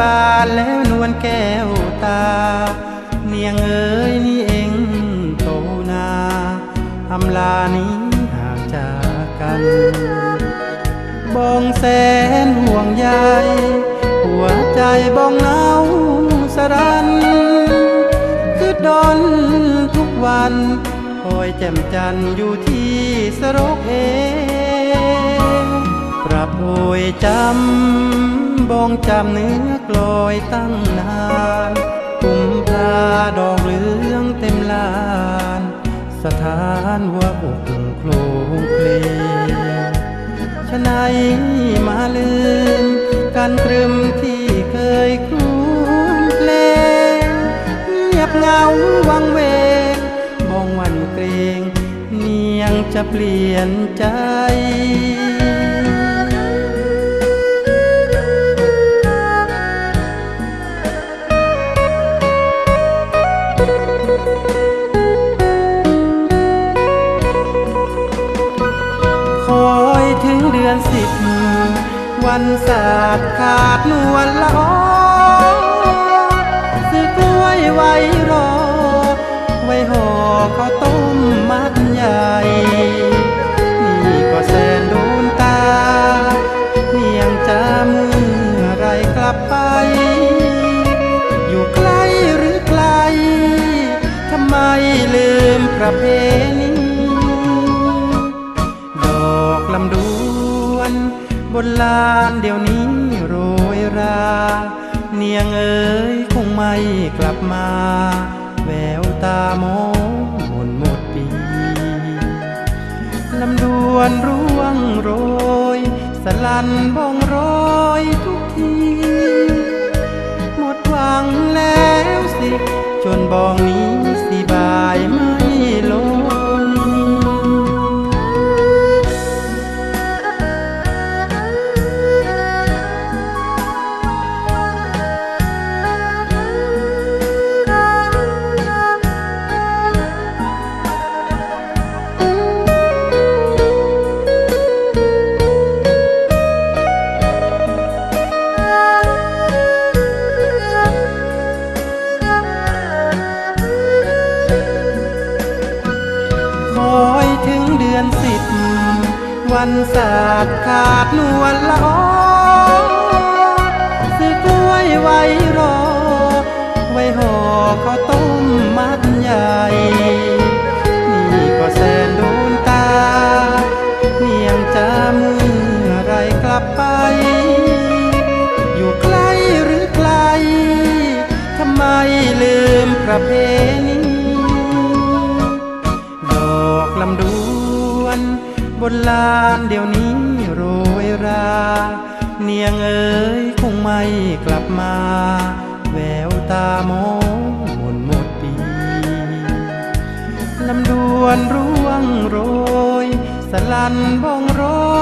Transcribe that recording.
บานแล้วนวลแก้วตา เนียงเอ๋ยนี่เองโตนาอำลานี้ห่างจากกันบองแสนห่วงใยหัวใจบองเหงาสรัน คือดอนทุกวันคอยแจ่มจันอยู่ที่สรกเองปรับโอยจำ บองจำเนื้อกลอยตั้งนานกุมพาดอกเหลืองเต็มลาน สถานหัวอกโคลงเพลงฉะไหนมาลืมกันตรึมที่เคยครูนเพลงเงียบเงาวังเวงมองวันเกรงเนียงจะเปลี่ยนใจ คอยถึงเดือนสิบ วันศาสตร์ขาดนวลละออซื้อกล้วยไว้รอ ไว้ห่อข้าวต้ม ประเพณีดอกลำดวนบนลานเดี๋ยวนี้โรยรา เนียงเอ๋ยคงไม่กลับมา แววตาโมองมนหมดปีลำดวนร่วงโรย สลันบ้องโรยทุกทีหมดหวังแล้วสิ จนบองนี้ วันศาสตร์ขาดนวลละออซื้อกล้วยไว้รอ ไว้ห่อข้าวต้มมัดใหญ่ นี่ก็แสนโดนตาเนียงจะเมื่อไรกลับไป อยู่ใกล้หรือไกล ทำไมลืมประเพ บนลานเดี๋ยวนี้โรยรา เนียงเอ๋ยคงไม่กลับมา แววตามองมนหมดปีลำดวนร่วงโรย สลันบ้องโรย